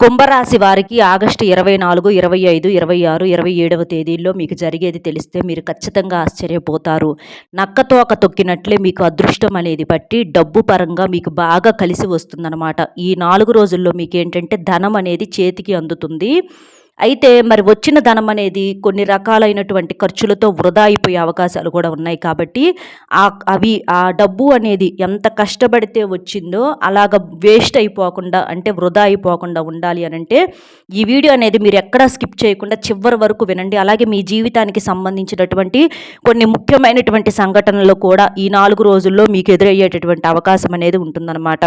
కుంభరాశి వారికి ఆగస్టు ఇరవై నాలుగు ఇరవై ఐదు ఇరవై ఆరు ఇరవై ఏడవ తేదీల్లో మీకు జరిగేది తెలిస్తే మీరు ఖచ్చితంగా ఆశ్చర్యపోతారు. నక్కతోక తొక్కినట్లే మీకు అదృష్టం అనేది బట్టి డబ్బు పరంగా మీకు బాగా కలిసి వస్తుందన్నమాట. ఈ నాలుగు రోజుల్లో మీకు ఏంటంటే ధనం అనేది చేతికి అందుతుంది. అయితే మరి వచ్చిన ధనం అనేది కొన్ని రకాలైనటువంటి ఖర్చులతో వృధా అయిపోయే అవకాశాలు కూడా ఉన్నాయి కాబట్టి ఆ అవి ఆ డబ్బు అనేది ఎంత కష్టపడితే వచ్చిందో అలాగ వేస్ట్ అయిపోకుండా అంటే వృధా అయిపోకుండా ఉండాలి అని అంటే ఈ వీడియో అనేది మీరు ఎక్కడా స్కిప్ చేయకుండా చివరి వరకు వినండి. అలాగే మీ జీవితానికి సంబంధించినటువంటి కొన్ని ముఖ్యమైనటువంటి సంఘటనలు కూడా ఈ నాలుగు రోజుల్లో మీకు ఎదురయ్యేటటువంటి అవకాశం అనేది ఉంటుందన్నమాట.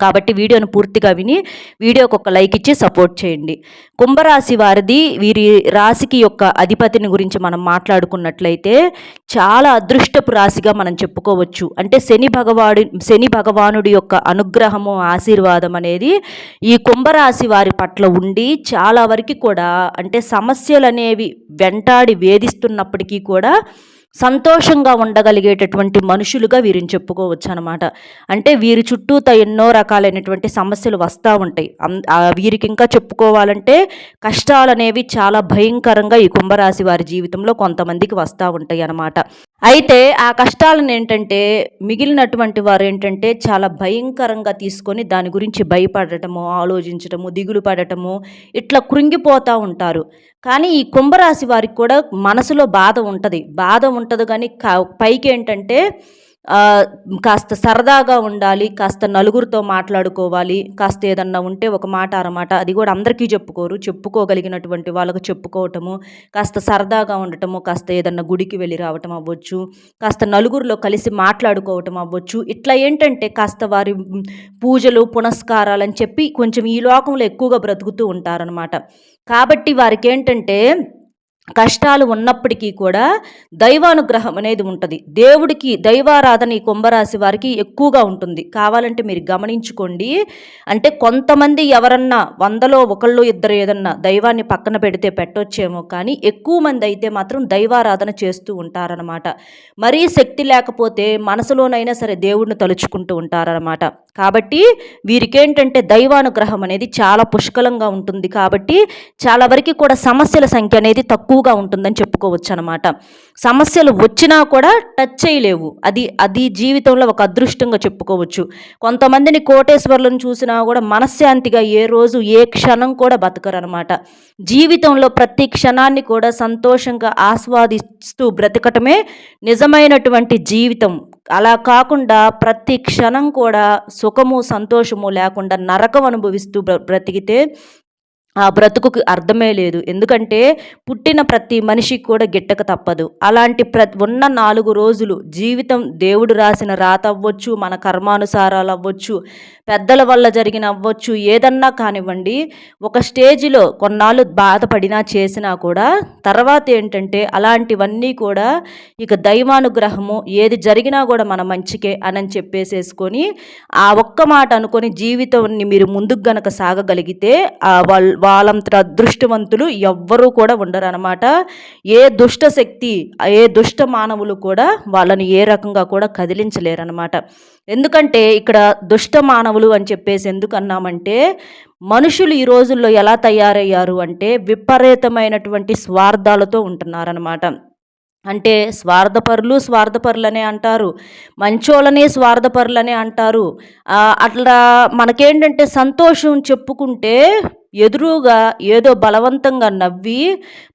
కాబట్టి వీడియోను పూర్తిగా విని వీడియోకి ఒక లైక్ ఇచ్చి సపోర్ట్ చేయండి. కుంభరాశి వారిది వీరి రాశికి యొక్క అధిపతిని గురించి మనం మాట్లాడుకున్నట్లయితే చాలా అదృష్టపు రాశిగా మనం చెప్పుకోవచ్చు. అంటే శని భగవాడు శని భగవానుడి యొక్క అనుగ్రహము ఆశీర్వాదం అనేది ఈ కుంభరాశి వారి పట్ల ఉండి చాలా వరకు కూడా అంటే సమస్యలు అనేవి వెంటాడి వేధిస్తున్నప్పటికీ కూడా సంతోషంగా ఉండగలిగేటటువంటి మనుషులుగా వీరిని చెప్పుకోవచ్చు అనమాట అంటే వీరి చుట్టూత ఎన్నో రకాలైనటువంటి సమస్యలు వస్తూ ఉంటాయి. వీరికి ఇంకా చెప్పుకోవాలంటే కష్టాలు అనేవి చాలా భయంకరంగా ఈ కుంభరాశి వారి జీవితంలో కొంతమందికి వస్తూ ఉంటాయి అన్నమాట అయితే ఆ కష్టాలను ఏంటంటే మిగిలినటువంటి వారు ఏంటంటే చాలా భయంకరంగా తీసుకొని దాని గురించి భయపడటము ఆలోచించటము దిగులు పడటము ఇట్లా కృంగిపోతూ ఉంటారు. కానీ ఈ కుంభరాశి వారికి కూడా మనసులో బాధ ఉంటుంది. బాధ ఉంటుంది కానీ పైకి ఏంటంటే కాస్త సరదాగా ఉండాలి కాస్త నలుగురితో మాట్లాడుకోవాలి కాస్త ఏదన్నా ఉంటే ఒక మాట అరమాట అది కూడా అందరికీ చెప్పుకోరు చెప్పుకోగలిగినటువంటి వాళ్ళకు చెప్పుకోవటము కాస్త సరదాగా ఉండటము కాస్త ఏదన్నా గుడికి వెళ్ళి రావటం అవ్వచ్చు కాస్త నలుగురిలో కలిసి మాట్లాడుకోవటం అవ్వచ్చు. ఇట్లా ఏంటంటే కాస్త వారి పూజలు పునస్కారాలు అని చెప్పి కొంచెం ఈ లోకంలో ఎక్కువగా బ్రతుకుతూ ఉంటారనమాట కాబట్టి వారికి ఏంటంటే కష్టాలు ఉన్నప్పటికీ కూడా దైవానుగ్రహం అనేది ఉంటుంది. దేవుడికి దైవారాధన ఈ కుంభరాశి వారికి ఎక్కువగా ఉంటుంది. కావాలంటే మీరు గమనించుకోండి. అంటే కొంతమంది ఎవరన్నా వందలో ఒకళ్ళు ఇద్దరు ఏదన్నా దైవాన్ని పక్కన పెడితే పెట్టొచ్చేమో కానీ ఎక్కువ మంది అయితే మాత్రం దైవారాధన చేస్తూ ఉంటారనమాట మరీ శక్తి లేకపోతే మనసులోనైనా సరే దేవుడిని తలుచుకుంటూ ఉంటారనమాట కాబట్టి వీరికేంటంటే దైవానుగ్రహం అనేది చాలా పుష్కలంగా ఉంటుంది కాబట్టి చాలా వరకు కూడా సమస్యల సంఖ్య అనేది తక్కువగా ఉంటుందని చెప్పుకోవచ్చు అనమాట సమస్యలు వచ్చినా కూడా టచ్ చేయలేవు. అది అది జీవితంలో ఒక అదృష్టంగా చెప్పుకోవచ్చు. కొంతమందిని కోటేశ్వర్లను చూసినా కూడా మనశ్శాంతిగా ఏ రోజు ఏ క్షణం కూడా బతకరనమాట. జీవితంలో ప్రతి క్షణాన్ని కూడా సంతోషంగా ఆస్వాదిస్తూ బ్రతకటమే నిజమైనటువంటి జీవితం. అలా కాకుండా ప్రతి క్షణం కూడా సుఖము సంతోషము లేకుండా నరకం అనుభవిస్తూ బ్రతికితే ఆ బ్రతుకుకి అర్థమే లేదు. ఎందుకంటే పుట్టిన ప్రతి మనిషికి కూడా గిట్టక తప్పదు. అలాంటి ప్ర ఉన్న నాలుగు రోజులు జీవితం దేవుడు రాసిన రాత అవ్వచ్చు మన కర్మానుసారాలు అవ్వచ్చు పెద్దల వల్ల జరిగిన అవ్వచ్చు ఏదన్నా కానివ్వండి ఒక స్టేజిలో కొన్నాళ్ళు బాధపడినా చేసినా కూడా తర్వాత ఏంటంటే అలాంటివన్నీ కూడా ఇక దైవానుగ్రహము ఏది జరిగినా కూడా మన మంచికే అని చెప్పేసేసుకొని ఆ ఒక్క మాట అనుకొని జీవితాన్ని మీరు ముందుకు గనక సాగగలిగితే వాళ్ళు వాళ్ళంత అదృష్టవంతులు ఎవ్వరూ కూడా ఉండరనమాట ఏ దుష్ట శక్తి ఏ దుష్ట మానవులు కూడా వాళ్ళని ఏ రకంగా కూడా కదిలించలేరనమాట ఎందుకంటే ఇక్కడ దుష్ట మానవులు అని చెప్పేసి ఎందుకు అన్నామంటే మనుషులు ఈ రోజుల్లో ఎలా తయారయ్యారు అంటే విపరీతమైనటువంటి స్వార్థాలతో ఉంటున్నారనమాట అంటే స్వార్థపరులు స్వార్థపరులనే అంటారు మంచోళ్ళని స్వార్థపరులనే అంటారు. అట్లా మనకేంటంటే సంతోషం చెప్పుకుంటే ఎదురుగా ఏదో బలవంతంగా నవ్వి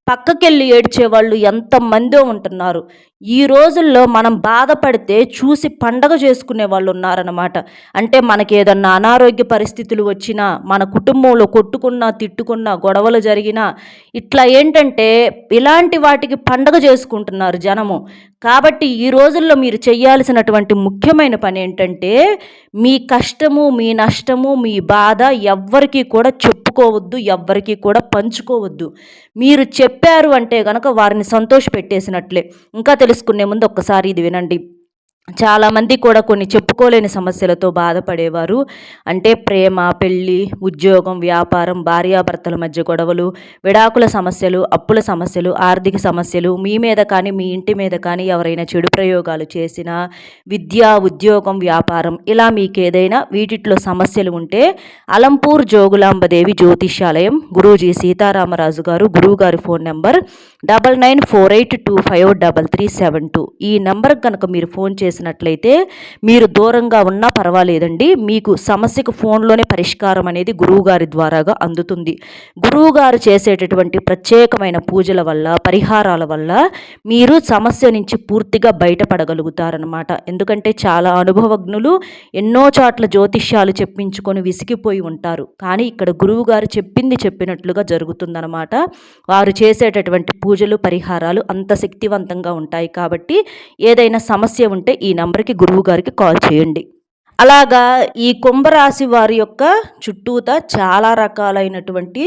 పక్కకెళ్ళి ఏడ్చేవాళ్ళు ఎంతమందో ఉంటున్నారు. ఈ రోజుల్లో మనం బాధపడితే చూసి పండగ చేసుకునే వాళ్ళు ఉన్నారనమాట అంటే మనకి ఏదన్నా అనారోగ్య పరిస్థితులు వచ్చినా మన కుటుంబంలో కొట్టుకున్నా తిట్టుకున్నా గొడవలు జరిగినా ఇట్లా ఏంటంటే ఇలాంటి వాటికి పండగ చేసుకుంటున్నారు జనము. కాబట్టి ఈ రోజుల్లో మీరు చేయాల్సినటువంటి ముఖ్యమైన పని ఏంటంటే మీ కష్టము మీ నష్టము మీ బాధ ఎవ్వరికీ కూడా చెప్పుకోవద్దు ఎవ్వరికీ కూడా పంచుకోవద్దు. మీరు చెప్ చెప్పారు అంటే గనక వారిని సంతోష పెట్టేసినట్లే ఇంకా తెలుసుకునే ముందు ఒక్కసారి ఇది వినండి. చాలామంది కూడా కొన్ని చెప్పుకోలేని సమస్యలతో బాధపడేవారు. అంటే ప్రేమ పెళ్ళి ఉద్యోగం వ్యాపారం భార్యాభర్తల మధ్య గొడవలు విడాకుల సమస్యలు అప్పుల సమస్యలు ఆర్థిక సమస్యలు మీ మీద కానీ మీ ఇంటి మీద కానీ ఎవరైనా చెడు ప్రయోగాలు చేసినా విద్య ఉద్యోగం వ్యాపారం ఇలా మీకు ఏదైనా వీటిట్లో సమస్యలు ఉంటే అలంపూర్ జోగులాంబదేవి జ్యోతిష్యాలయం గురూజీ సీతారామరాజు గారు గురువు గారి phone number double nine four eight two five double three seven two. ఈ నెంబర్కి కనుక మీరు ఫోన్ చేసి చేసినట్లయితే మీరు దూరంగా ఉన్నా పర్వాలేదండి. మీకు సమస్యకు ఫోన్లోనే పరిష్కారం అనేది గురువుగారి ద్వారాగా అందుతుంది. గురువుగారు చేసేటటువంటి ప్రత్యేకమైన పూజల వల్ల పరిహారాల వల్ల మీరు సమస్య నుంచి పూర్తిగా బయటపడగలుగుతారనమాట ఎందుకంటే చాలా అనుభవజ్ఞులు ఎన్నో చోట్ల జ్యోతిష్యాలు చెప్పించుకొని విసిగిపోయి ఉంటారు. కానీ ఇక్కడ గురువుగారు చెప్పింది చెప్పినట్లుగా జరుగుతుందనమాట వారు చేసేటటువంటి పూజలు పరిహారాలు అంత శక్తివంతంగా ఉంటాయి కాబట్టి ఏదైనా సమస్య ఉంటే ఈ నంబర్కి గురువు గారికి కాల్ చేయండి. అలాగా ఈ కుంభరాశి వారి యొక్క చుట్టూత చాలా రకాలైనటువంటి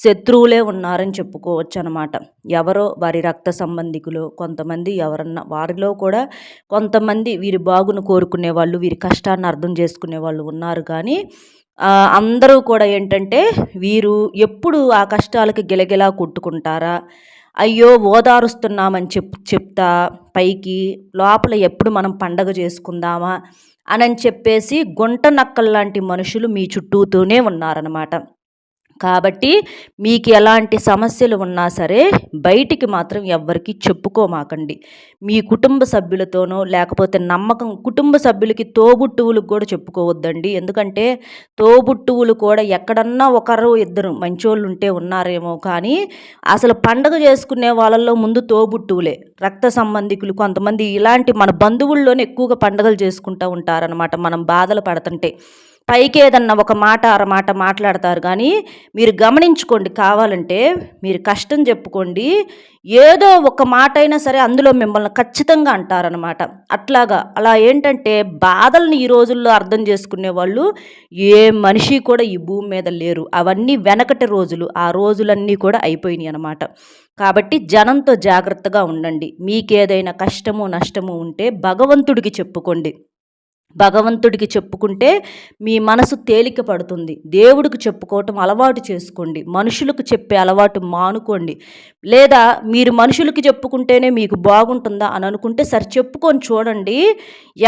శత్రువులే ఉన్నారని చెప్పుకోవచ్చు అనమాట ఎవరో వారి రక్త సంబంధికులు కొంతమంది ఎవరన్నా వారిలో కూడా కొంతమంది వీరి బాగును కోరుకునే వాళ్ళు వీరి కష్టాన్ని అర్థం చేసుకునే వాళ్ళు ఉన్నారు కానీ అందరూ కూడా ఏంటంటే వీరు ఎప్పుడు ఆ కష్టాలకి గిలగిలా కొట్టుకుంటారా? అయ్యో ఓదారుస్తున్నామని చెప్ చెప్తా పైకి లోపల ఎప్పుడు మనం పండగ చేసుకుందామా? అని చెప్పేసి గుంట నక్కల్లాంటి లాంటి మనుషులు మీ చుట్టూతూనే ఉన్నారనమాట కాబట్టి మీకు ఎలాంటి సమస్యలు ఉన్నా సరే బయటికి మాత్రం ఎవ్వరికి చెప్పుకోమాకండి. మీ కుటుంబ సభ్యులతోనో లేకపోతే నమ్మకం కుటుంబ సభ్యులకి తోబుట్టువులకు కూడా చెప్పుకోవద్దండి. ఎందుకంటే తోబుట్టువులు కూడా ఎక్కడన్నా ఒకరు ఇద్దరు మంచోళ్ళు ఉంటే ఉన్నారేమో కానీ అసలు పండగ చేసుకునే వాళ్ళల్లో ముందు తోబుట్టువులే. రక్త సంబంధికులు కొంతమంది ఇలాంటి మన బంధువుల్లోనే ఎక్కువగా పండుగలు చేసుకుంటూ ఉంటారనమాట మనం బాధలు పడుతుంటే. పైకి ఏదన్నా ఒక మాట అరమాట మాట్లాడతారు. కానీ మీరు గమనించుకోండి కావాలంటే మీరు కష్టం చెప్పుకోండి. ఏదో ఒక మాట అయినా సరే అందులో మిమ్మల్ని ఖచ్చితంగా అంటారనమాట అట్లాగా అలా ఏంటంటే బాధల్ని ఈ రోజుల్లో అర్థం చేసుకునే వాళ్ళు ఏ మనిషి కూడా ఈ భూమి మీద లేరు. అవన్నీ వెనకటి రోజులు ఆ రోజులన్నీ కూడా అయిపోయినాయి అనమాట కాబట్టి జనంతో జాగ్రత్తగా ఉండండి. మీకేదైనా కష్టము నష్టము ఉంటే భగవంతుడికి చెప్పుకోండి. భగవంతుడికి చెప్పుకుంటే మీ మనసు తేలిక పడుతుంది. దేవుడికి చెప్పుకోవటం అలవాటు చేసుకోండి. మనుషులకు చెప్పే అలవాటు మానుకోండి. లేదా మీరు మనుషులకి చెప్పుకుంటేనే మీకు బాగుంటుందా అని అనుకుంటే సరి చెప్పుకొని చూడండి.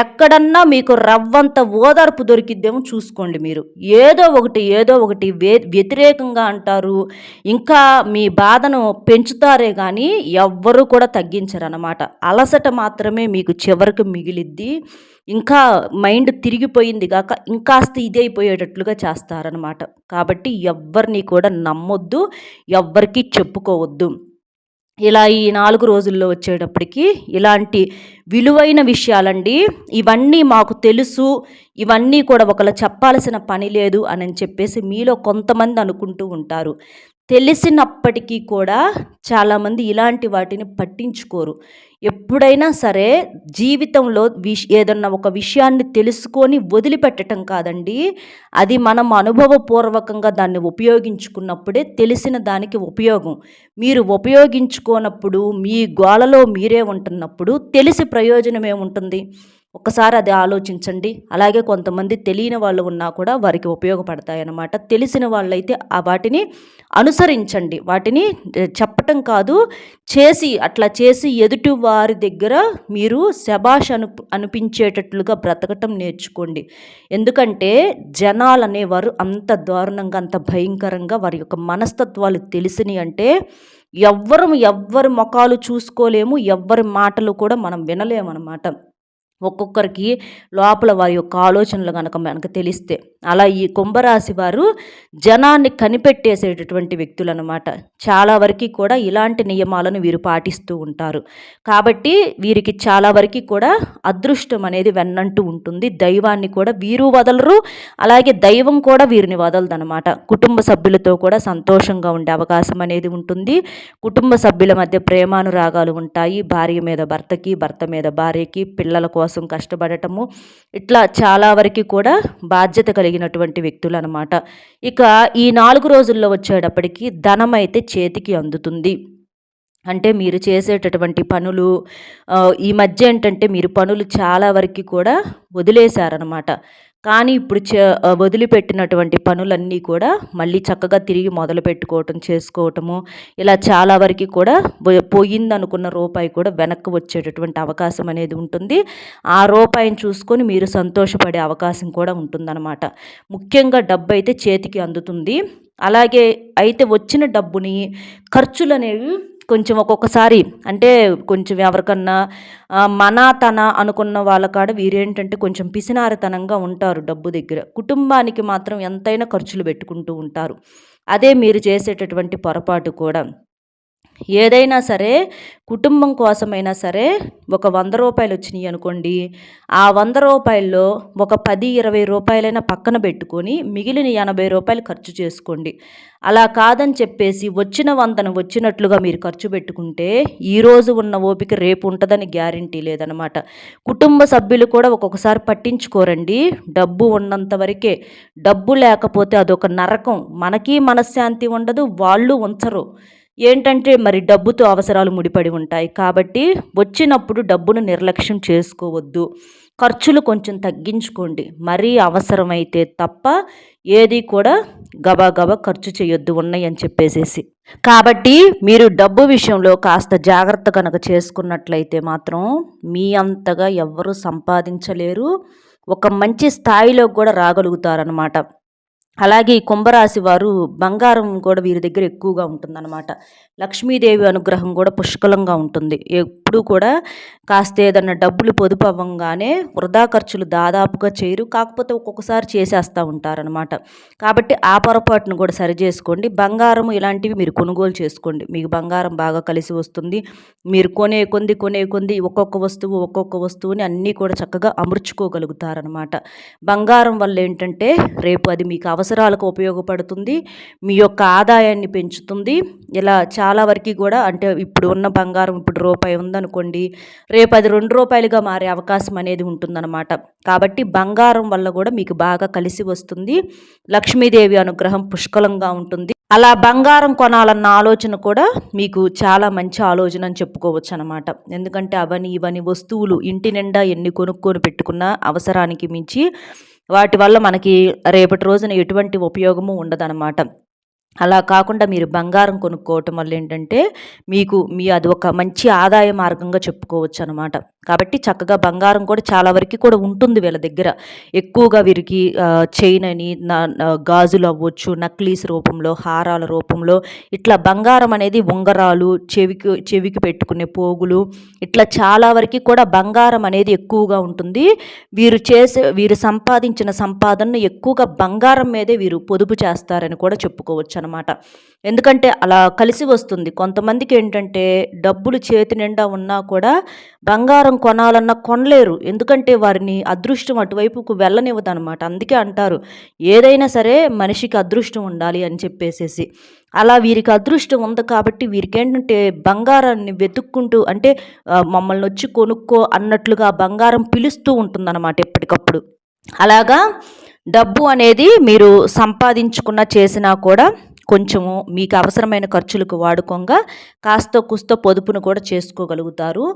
ఎక్కడన్నా మీకు రవ్వంత ఓదార్పు దొరికిద్దేమో చూసుకోండి మీరు. ఏదో ఒకటి ఏదో ఒకటి వే వ్యతిరేకంగా అంటారు. ఇంకా మీ బాధను పెంచుతారే కానీ ఎవ్వరూ కూడా తగ్గించరు అన్నమాట అలసట మాత్రమే మీకు చివరికి మిగిలిద్ది. ఇంకా మైండ్ తిరిగిపోయింది కాక ఇంకాస్త అయిపోయేటట్లుగా చేస్తారనమాట కాబట్టి ఎవ్వరిని కూడా నమ్మొద్దు ఎవ్వరికి చెప్పుకోవద్దు. ఇలా ఈ నాలుగు రోజుల్లో వచ్చేటప్పటికి ఇలాంటి విలువైన విషయాలండి ఇవన్నీ మాకు తెలుసు ఇవన్నీ కూడా ఒకళ్ళు చెప్పాల్సిన పని లేదు అని చెప్పేసి మీలో కొంతమంది అనుకుంటూ ఉంటారు. తెలిసినప్పటికీ కూడా చాలామంది ఇలాంటి వాటిని పట్టించుకోరు. ఎప్పుడైనా సరే జీవితంలో విష్ ఏదన్నా ఒక విషయాన్ని తెలుసుకొని వదిలిపెట్టడం కాదండి. అది మనం అనుభవపూర్వకంగా దాన్ని ఉపయోగించుకున్నప్పుడే తెలిసిన దానికి ఉపయోగం. మీరు ఉపయోగించుకోనప్పుడు మీ గోళలో మీరే ఉంటున్నప్పుడు తెలిసి ప్రయోజనం ఏముంటుంది ఒకసారి అది ఆలోచించండి. అలాగే కొంతమంది తెలియని వాళ్ళు ఉన్నా కూడా వారికి ఉపయోగపడతాయి అన్నమాట తెలిసిన వాళ్ళైతే ఆ వాటిని అనుసరించండి. వాటిని చెప్పటం కాదు చేసి అట్లా చేసి ఎదుటి వారి దగ్గర మీరు శబాష్ అను అనిపించేటట్లుగా బ్రతకటం నేర్చుకోండి. ఎందుకంటే జనాలు అనేవారు అంత దారుణంగా అంత భయంకరంగా వారి యొక్క మనస్తత్వాలు తెలిసినాయి అంటే ఎవ్వరు ఎవ్వరి ముఖాలు చూసుకోలేము ఎవ్వరి మాటలు కూడా మనం వినలేమన్నమాట. ఒక్కొక్కరికి లోపల వారి యొక్క ఆలోచనలు కనుక మనకు తెలిస్తే. అలా ఈ కుంభరాశి వారు జనాన్ని కనిపెట్టేసేటటువంటి వ్యక్తులు అనమాట చాలా వరకు కూడా ఇలాంటి నియమాలను వీరు పాటిస్తూ ఉంటారు. కాబట్టి వీరికి చాలా వరకు కూడా అదృష్టం అనేది వెన్నంటూ ఉంటుంది. దైవాన్ని కూడా వీరు వదలరు. అలాగే దైవం కూడా వీరిని వదలదనమాట కుటుంబ సభ్యులతో కూడా సంతోషంగా ఉండే అవకాశం అనేది ఉంటుంది. కుటుంబ సభ్యుల మధ్య ప్రేమానురాగాలు ఉంటాయి. భార్య మీద భర్తకి భర్త మీద భార్యకి పిల్లల కోసం కోసం కష్టపడటము. ఇట్లా చాలా వరకు కూడా బాధ్యత కలిగినటువంటి వ్యక్తులు అనమాట ఇక ఈ నాలుగు రోజుల్లో వచ్చేటప్పటికి ధనం అయితే చేతికి అందుతుంది. అంటే మీరు చేసేటటువంటి పనులు ఈ మధ్య ఏంటంటే మీరు పనులు చాలా వరకు కూడా వదిలేశారనమాట. కానీ ఇప్పుడు చ వదిలిపెట్టినటువంటి పనులన్నీ కూడా మళ్ళీ చక్కగా తిరిగి మొదలు పెట్టుకోవటం చేసుకోవటము ఇలా చాలా వరకు కూడా పోయిందనుకున్న రూపాయి కూడా వెనక్కి వచ్చేటటువంటి అవకాశం అనేది ఉంటుంది. ఆ రూపాయిని చూసుకొని మీరు సంతోషపడే అవకాశం కూడా ఉంటుందన్నమాట. ముఖ్యంగా డబ్బు అయితే చేతికి అందుతుంది. అలాగే అయితే వచ్చిన డబ్బుని ఖర్చులు అనేవి కొంచెం ఒక్కొక్కసారి అంటే కొంచెం ఎవరికన్నా మన తన అనుకున్న వాళ్ళ కాడ వీరేంటంటే కొంచెం పిసినారితనంగా ఉంటారు డబ్బు దగ్గర. కుటుంబానికి మాత్రం ఎంతైనా ఖర్చులు పెట్టుకుంటూ ఉంటారు. అదే మీరు చేసేటటువంటి పొరపాటు కూడా. ఏదైనా సరే కుటుంబం కోసమైనా సరే ఒక వంద రూపాయలు వచ్చినాయి అనుకోండి ఆ వంద రూపాయల్లో ఒక పది ఇరవై రూపాయలైనా పక్కన పెట్టుకొని మిగిలిన ఎనభై రూపాయలు ఖర్చు చేసుకోండి. అలా కాదని చెప్పేసి వచ్చిన వందను వచ్చినట్లుగా మీరు ఖర్చు పెట్టుకుంటే ఈరోజు ఉన్న ఓపిక రేపు ఉంటుందని గ్యారంటీ లేదనమాట. కుటుంబ సభ్యులు కూడా ఒక్కొక్కసారి పట్టించుకోరండి డబ్బు ఉన్నంత వరకే. డబ్బు లేకపోతే అదొక నరకం. మనకి మనశ్శాంతి ఉండదు వాళ్ళు ఉంచరు. ఏంటంటే మరి డబ్బుతో అవసరాలు ముడిపడి ఉంటాయి. కాబట్టి వచ్చినప్పుడు డబ్బును నిర్లక్ష్యం చేసుకోవద్దు. ఖర్చులు కొంచెం తగ్గించుకోండి. మరీ అవసరమైతే తప్ప ఏది కూడా గబా గబా ఖర్చు చేయొద్దు ఉన్నాయి అని చెప్పేసేసి. కాబట్టి మీరు డబ్బు విషయంలో కాస్త జాగ్రత్త కనుక చేసుకున్నట్లయితే మాత్రం మీ అంతగా ఎవ్వరూ సంపాదించలేరు. ఒక మంచి స్థాయిలో కూడా రాగలుగుతారనమాట అలాగే ఈ కుంభరాశి వారు బంగారం కూడా వీరి దగ్గర ఎక్కువగా ఉంటుందన్నమాట. లక్ష్మీదేవి అనుగ్రహం కూడా పుష్కలంగా ఉంటుంది. ఎప్పుడూ కూడా కాస్త ఏదన్నా డబ్బులు పొదుపు అవ్వంగానే వృధా ఖర్చులు దాదాపుగా చేయరు. కాకపోతే ఒక్కొక్కసారి చేసేస్తూ ఉంటారనమాట కాబట్టి ఆ పొరపాటును కూడా సరి చేసుకోండి. బంగారం ఇలాంటివి మీరు కొనుగోలు చేసుకోండి. మీకు బంగారం బాగా కలిసి వస్తుంది. మీరు కొనే కొంది కొనే కొంది ఒక్కొక్క వస్తువు ఒక్కొక్క వస్తువుని అన్నీ కూడా చక్కగా అమర్చుకోగలుగుతారనమాట బంగారం వల్ల ఏంటంటే రేపు అది మీకు అవసరాలకు ఉపయోగపడుతుంది. మీ యొక్క ఆదాయాన్ని పెంచుతుంది. ఇలా చాలా వరకు కూడా అంటే ఇప్పుడు ఉన్న బంగారం ఇప్పుడు రూపాయి ఉందనుకోండి రేపు అది రెండు రూపాయలుగా మారే అవకాశం అనేది ఉంటుందన్నమాట. కాబట్టి బంగారం వల్ల కూడా మీకు బాగా కలిసి వస్తుంది. లక్ష్మీదేవి అనుగ్రహం పుష్కలంగా ఉంటుంది. అలా బంగారం కొనాలన్న ఆలోచన కూడా మీకు చాలా మంచి ఆలోచన అని చెప్పుకోవచ్చు అనమాట ఎందుకంటే అవని ఇవని వస్తువులు ఇంటి నిండా ఎన్ని కొనుక్కొని పెట్టుకున్నా అవసరానికి మించి వాటి వల్ల మనకి రేపటి రోజున ఎటువంటి ఉపయోగము ఉండదన్నమాట. అలా కాకుండా మీరు బంగారం కొనుక్కోవటం వల్ల ఏంటంటే మీకు మీ అది ఒక మంచి ఆదాయ మార్గంగా చెప్పుకోవచ్చు అనమాట కాబట్టి చక్కగా బంగారం కూడా చాలా వరకు కూడా ఉంటుంది వీళ్ళ దగ్గర. ఎక్కువగా వీరికి చైన్ అని గాజులు అవ్వచ్చు నక్లీస్ రూపంలో హారాల రూపంలో. ఇట్లా బంగారం అనేది ఉంగరాలు చెవికి చెవికి పెట్టుకునే పోగులు ఇట్లా చాలా వరకు కూడా బంగారం అనేది ఎక్కువగా ఉంటుంది. వీరు చేసే వీరు సంపాదించిన సంపాదనను ఎక్కువగా బంగారం మీదే వీరు పొదుపు చేస్తారని కూడా చెప్పుకోవచ్చు అనమాట ఎందుకంటే అలా కలిసి వస్తుంది. కొంతమందికి ఏంటంటే డబ్బులు చేతి నిండా ఉన్నా కూడా బంగారం కొనాలన్నా కొనలేరు. ఎందుకంటే వారిని అదృష్టం అటువైపుకు వెళ్ళనివ్వదనమాట అందుకే అంటారు ఏదైనా సరే మనిషికి అదృష్టం ఉండాలి అని చెప్పేసేసి. అలా వీరికి అదృష్టం ఉంది కాబట్టి వీరికి ఏంటంటే బంగారాన్ని వెతుక్కుంటూ అంటే మమ్మల్ని వచ్చి కొనుక్కో అన్నట్లుగా బంగారం పిలుస్తూ ఉంటుందన్నమాట ఎప్పటికప్పుడు. అలాగా డబ్బు అనేది మీరు సంపాదించుకున్న చేసినా కూడా కొంచెము మీకు అవసరమైన ఖర్చులకు వాడుకోగా కాస్త కుస్త పొదుపును కూడా చేసుకోగలుగుతారు.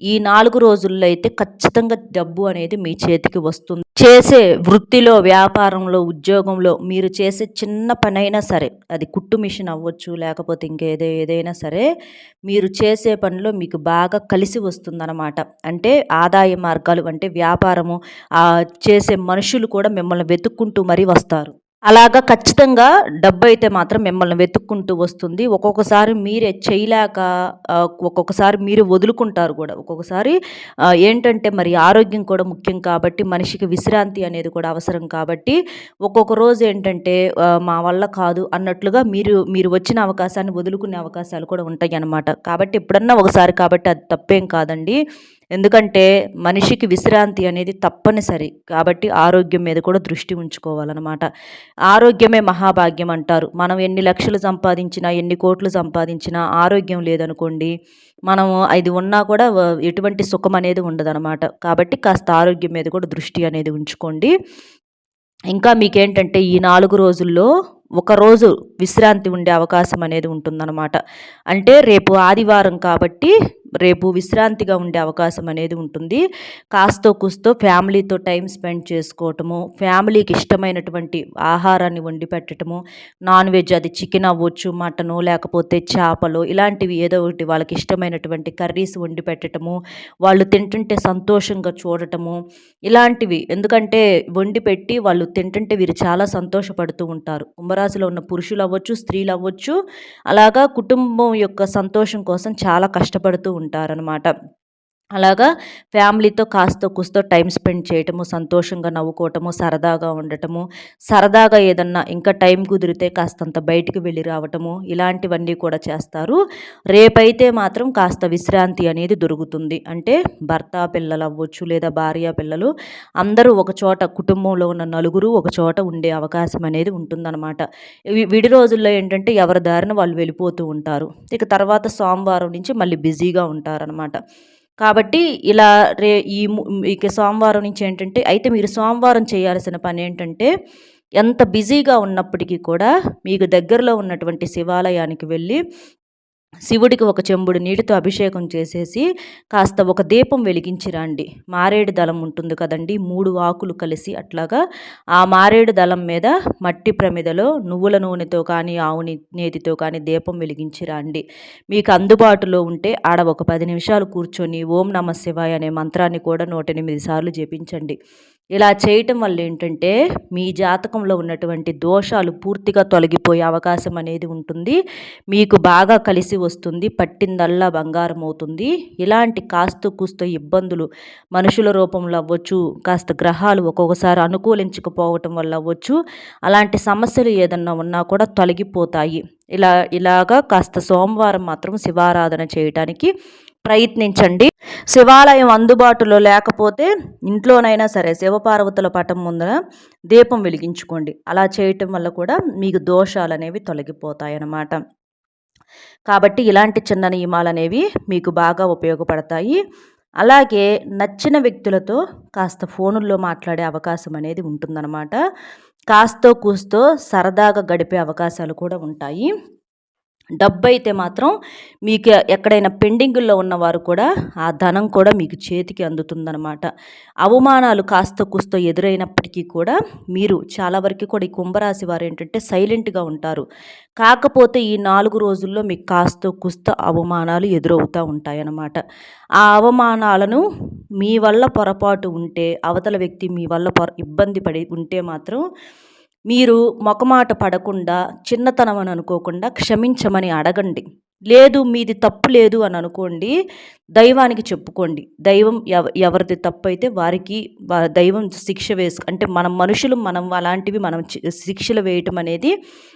ఈ నాలుగు రోజుల్లో అయితే ఖచ్చితంగా డబ్బు అనేది మీ చేతికి వస్తుంది. చేసే వృత్తిలో వ్యాపారంలో ఉద్యోగంలో మీరు చేసే చిన్న పనైనా సరే అది కుట్టు మిషన్ అవ్వచ్చు లేకపోతే ఇంకేదో ఏదైనా సరే మీరు చేసే పనిలో మీకు బాగా కలిసి వస్తుందన్నమాట. అంటే ఆదాయ మార్గాలు అంటే వ్యాపారము చేసే మనుషులు కూడా మిమ్మల్ని వెతుక్కుంటూ మరీ వస్తారు. అలాగా ఖచ్చితంగా డబ్బు అయితే మాత్రం మిమ్మల్ని వెతుక్కుంటూ వస్తుంది. ఒక్కొక్కసారి మీరే చేయలేక ఒక్కొక్కసారి మీరు వదులుకుంటారు కూడా. ఒక్కొక్కసారి ఏంటంటే మరి ఆరోగ్యం కూడా ముఖ్యం కాబట్టి మనిషికి విశ్రాంతి అనేది కూడా అవసరం కాబట్టి ఒక్కొక్క రోజు ఏంటంటే మా వల్ల కాదు అన్నట్లుగా మీరు మీరు వచ్చిన అవకాశాన్ని వదులుకునే అవకాశాలు కూడా ఉంటాయి అన్నమాట కాబట్టి ఎప్పుడన్నా ఒకసారి కాబట్టి అది తప్పేం కాదండి. ఎందుకంటే మనిషికి విశ్రాంతి అనేది తప్పనిసరి. కాబట్టి ఆరోగ్యం మీద కూడా దృష్టి ఉంచుకోవాలన్నమాట. ఆరోగ్యమే మహాభాగ్యం అంటారు. మనం ఎన్ని లక్షలు సంపాదించినా ఎన్ని కోట్లు సంపాదించినా ఆరోగ్యం లేదనుకోండి మనము అది ఉన్నా కూడా ఎటువంటి సుఖం అనేది ఉండదన్నమాట. కాబట్టి కాస్త ఆరోగ్యం మీద కూడా దృష్టి అనేది ఉంచుకోండి. ఇంకా మీకేంటంటే ఈ నాలుగు రోజుల్లో ఒకరోజు విశ్రాంతి ఉండే అవకాశం అనేది ఉంటుందన్నమాట. అంటే రేపు ఆదివారం కాబట్టి రేపు విశ్రాంతిగా ఉండే అవకాశం అనేది ఉంటుంది. కాస్తో కూస్తో ఫ్యామిలీతో టైం స్పెండ్ చేసుకోవటము ఫ్యామిలీకి ఇష్టమైనటువంటి ఆహారాన్ని వండి పెట్టడము నాన్ వెజ్ అది చికెన్ అవ్వచ్చు మటను లేకపోతే చేపలు ఇలాంటివి ఏదో ఒకటి వాళ్ళకి ఇష్టమైనటువంటి కర్రీస్ వండి పెట్టడము వాళ్ళు తింటుంటే సంతోషంగా చూడటము ఇలాంటివి. ఎందుకంటే వండి పెట్టి వాళ్ళు తింటుంటే వీరు చాలా సంతోషపడుతూ ఉంటారు. కుంభరాశిలో ఉన్న పురుషులు అవ్వచ్చు స్త్రీలు అవ్వచ్చు అలాగా కుటుంబం యొక్క సంతోషం కోసం చాలా కష్టపడుతూ ఉంటారు. ఉంటారనమాట అలాగా ఫ్యామిలీతో కాస్త కూస్తో టైం స్పెండ్ చేయటము సంతోషంగా నవ్వుకోవటము సరదాగా ఉండటము సరదాగా ఏదన్నా ఇంకా టైం కుదిరితే కాస్తంత బయటికి వెళ్ళి రావటము ఇలాంటివన్నీ కూడా చేస్తారు. రేపైతే మాత్రం కాస్త విశ్రాంతి అనేది దొరుకుతుంది. అంటే భర్త పిల్లలు అవ్వచ్చు లేదా భార్య పిల్లలు అందరూ ఒక చోట కుటుంబంలో ఉన్న నలుగురు ఒక చోట ఉండే అవకాశం అనేది ఉంటుందన్నమాట. విడి రోజుల్లో ఏంటంటే ఎవరి దారిన వాళ్ళు వెళ్ళిపోతూ ఉంటారు. ఇక తర్వాత సోమవారం నుంచి మళ్ళీ బిజీగా ఉంటారనమాట కాబట్టి ఇలా రే ఈ ఇక సోమవారం నుంచి ఏంటంటే అయితే మీరు సోమవారం చేయాల్సిన పని ఏంటంటే ఎంత బిజీగా ఉన్నప్పటికీ కూడా మీకు దగ్గరలో ఉన్నటువంటి శివాలయానికి వెళ్ళి శివుడికి ఒక చెంబుడు నీటితో అభిషేకం చేసేసి కాస్త ఒక దీపం వెలిగించి రండి. మారేడు దళం ఉంటుంది కదండి మూడు ఆకులు కలిసి అట్లాగా ఆ మారేడు దళం మీద మట్టి ప్రమిదలో నువ్వుల నూనెతో కానీ ఆవు నేతితో కానీ దీపం వెలిగించి రండి. మీకు అందుబాటులో ఉంటే ఆడ ఒక పది నిమిషాలు కూర్చొని ఓం నమ శివాయ అనే మంత్రాన్ని కూడా నూట ఎనిమిది సార్లు జపించండి. ఇలా చేయటం వల్ల ఏంటంటే మీ జాతకంలో ఉన్నటువంటి దోషాలు పూర్తిగా తొలగిపోయే అవకాశం అనేది ఉంటుంది. మీకు బాగా కలిసి వస్తుంది పట్టిందల్లా బంగారం అవుతుంది. ఇలాంటి కాస్త కూస్త ఇబ్బందులు మనుషుల రూపంలో అవ్వచ్చు కాస్త గ్రహాలు ఒక్కొక్కసారి అనుకూలించకపోవటం వల్ల అవ్వచ్చు. అలాంటి సమస్యలు ఏదన్నా ఉన్నా కూడా తొలగిపోతాయి. ఇలా ఇలాగా కాస్త సోమవారం మాత్రం శివారాధన చేయటానికి ప్రయత్నించండి. శివాలయం అందుబాటులో లేకపోతే ఇంట్లోనైనా సరే శివపార్వతుల పటం ముందర దీపం వెలిగించుకోండి. అలా చేయటం వల్ల కూడా మీకు దోషాలు అనేవి తొలగిపోతాయి అన్నమాట కాబట్టి ఇలాంటి చిన్న నియమాలు అనేవి మీకు బాగా ఉపయోగపడతాయి. అలాగే నచ్చిన వ్యక్తులతో కాస్త ఫోనుల్లో మాట్లాడే అవకాశం అనేది ఉంటుందన్నమాట. కాస్తో కూస్తో సరదాగా గడిపే అవకాశాలు కూడా ఉంటాయి. డబ్బు అయితే మాత్రం మీకు ఎక్కడైనా పెండింగుల్లో ఉన్నవారు కూడా ఆ ధనం కూడా మీకు చేతికి అందుతుందనమాట అవమానాలు కాస్త కుస్తో ఎదురైనప్పటికీ కూడా మీరు చాలా వరకు కూడా ఈ కుంభరాశి వారు ఏంటంటే సైలెంట్గా ఉంటారు. కాకపోతే ఈ నాలుగు రోజుల్లో మీకు కాస్త కుస్త అవమానాలు ఎదురవుతూ ఉంటాయన్నమాట. ఆ అవమానాలను మీ వల్ల పొరపాటు ఉంటే అవతల వ్యక్తి మీ వల్ల పొర ఇబ్బంది పడి ఉంటే మాత్రం మీరు మొకమాట పడకుండా చిన్నతనం అని అనుకోకుండా క్షమించమని అడగండి. లేదు మీది తప్పు లేదు అని అనుకోండి దైవానికి చెప్పుకోండి. దైవం ఎవ ఎవరిది తప్పు అయితే వారికి దైవం శిక్ష వేసు అంటే మనం మనుషులు మనం అలాంటివి మనం శిక్షలు వేయటం అనేది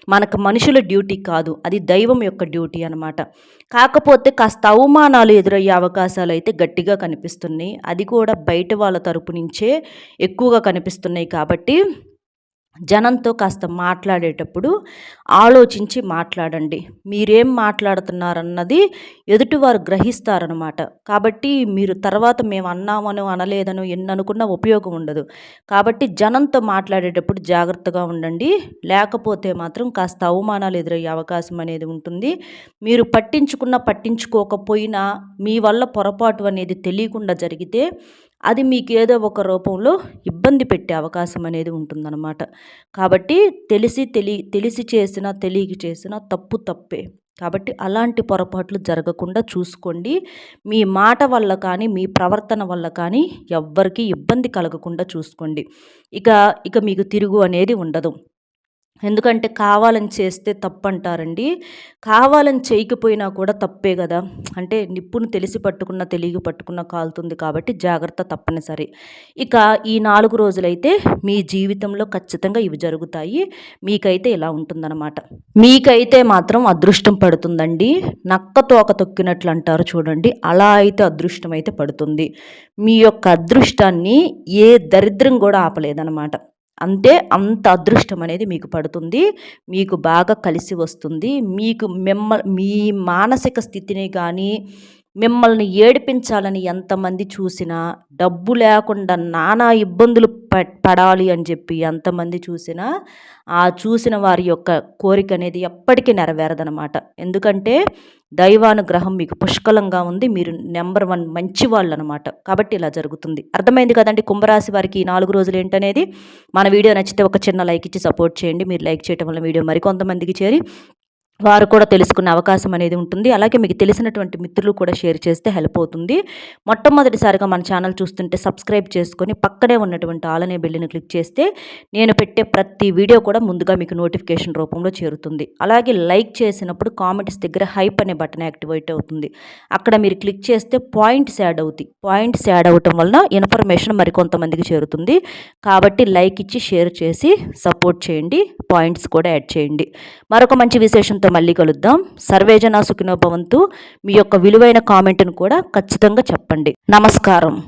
మనకు మనుషుల డ్యూటీ కాదు. అది దైవం యొక్క డ్యూటీ అనమాట కాకపోతే కాస్త అవమానాలు ఎదురయ్యే అవకాశాలు అయితే గట్టిగా కనిపిస్తున్నాయి. అది కూడా బయట వాళ్ళ తరపు నుంచే ఎక్కువగా కనిపిస్తున్నాయి కాబట్టి జనంతో కాస్త మాట్లాడేటప్పుడు ఆలోచించి మాట్లాడండి. మీరేం మాట్లాడుతున్నారన్నది ఎదుటివారు గ్రహిస్తారనమాట కాబట్టి మీరు తర్వాత మేము అన్నామను అనలేదను ఎన్ననుకున్న ఉపయోగం ఉండదు. కాబట్టి జనంతో మాట్లాడేటప్పుడు జాగ్రత్తగా ఉండండి. లేకపోతే మాత్రం కాస్త అవమానాలు ఎదురయ్యే అవకాశం అనేది ఉంటుంది. మీరు పట్టించుకున్న పట్టించుకోకపోయినా మీ వల్ల పొరపాటు అనేది తెలియకుండా జరిగితే అది మీకు ఏదో ఒక రూపంలో ఇబ్బంది పెట్టే అవకాశం అనేది ఉంటుందన్నమాట. కాబట్టి తెలిసి తెలి తెలిసి చేసిన తెలియక చేసిన తప్పు తప్పే. కాబట్టి అలాంటి పొరపాట్లు జరగకుండా చూసుకోండి. మీ మాట వల్ల కానీ మీ ప్రవర్తన వల్ల కానీ ఎవ్వరికీ ఇబ్బంది కలగకుండా చూసుకోండి. ఇక ఇక మీకు తిరుగు అనేది ఉండదు. ఎందుకంటే కావాలని చేస్తే తప్పంటారండి. కావాలని చేయకపోయినా కూడా తప్పే కదా. అంటే నిప్పును తెలిసి పట్టుకున్న తెలియ పట్టుకున్న కాలుతుంది కాబట్టి జాగ్రత్త తప్పనిసరి. ఇక ఈ నాలుగు రోజులైతే మీ జీవితంలో ఖచ్చితంగా ఇవి జరుగుతాయి. మీకైతే ఇలా ఉంటుందన్నమాట. మీకైతే మాత్రం అదృష్టం పడుతుందండి. నక్క తోక తొక్కినట్లు అంటారు చూడండి. అలా అయితే అదృష్టం అయితే పడుతుంది. మీ యొక్క అదృష్టాన్ని ఏ దరిద్రం కూడా ఆపలేదన్నమాట. అంతే అంత అదృష్టం అనేది మీకు పడుతుంది. మీకు బాగా కలిసి వస్తుంది. మీకు మిమ్మ మీ మానసిక స్థితిని కానీ మిమ్మల్ని ఏడిపించాలని ఎంతమంది చూసినా డబ్బు లేకుండా నానా ఇబ్బందులు ప- పడాలి అని చెప్పి ఎంతమంది చూసినా ఆ చూసిన వారి యొక్క కోరిక అనేది ఎప్పటికీ నెరవేరదనమాట ఎందుకంటే దైవానుగ్రహం మీకు పుష్కలంగా ఉంది. మీరు నెంబర్ వన్ మంచి వాళ్ళు అనమాట కాబట్టి ఇలా జరుగుతుంది. అర్థమైంది కదండి? కుంభరాశి వారికి ఈ నాలుగు రోజులు ఏంటనేది? మన వీడియో నచ్చితే ఒక చిన్న లైక్ ఇచ్చి సపోర్ట్ చేయండి. మీరు లైక్ చేయడం వల్ల వీడియో మరికొంతమందికి చేరి వారు కూడా తెలుసుకునే అవకాశం అనేది ఉంటుంది. అలాగే మీకు తెలిసినటువంటి మిత్రులు కూడా షేర్ చేస్తే హెల్ప్ అవుతుంది. మొట్టమొదటిసారిగా మన ఛానల్ చూస్తుంటే సబ్స్క్రైబ్ చేసుకొని పక్కనే ఉన్నటువంటి ఆలనే బెల్లిని క్లిక్ చేస్తే నేను పెట్టే ప్రతి వీడియో కూడా ముందుగా మీకు నోటిఫికేషన్ రూపంలో చేరుతుంది. అలాగే లైక్ చేసినప్పుడు కామెంట్స్ దగ్గర హైప్ అనే బటన్ యాక్టివేట్ అవుతుంది. అక్కడ మీరు క్లిక్ చేస్తే పాయింట్స్ యాడ్ అవుతాయి. పాయింట్స్ యాడ్ అవ్వటం వలన ఇన్ఫర్మేషన్ మరికొంతమందికి చేరుతుంది. కాబట్టి లైక్ ఇచ్చి షేర్ చేసి సపోర్ట్ చేయండి. పాయింట్స్ కూడా యాడ్ చేయండి. మరొక మంచి విశేషంతో మళ్ళీ కలుద్దాం. సర్వేజన సుఖినోభవంతు. మీ యొక్క విలువైన కామెంట్ను కూడా ఖచ్చితంగా చెప్పండి. నమస్కారం.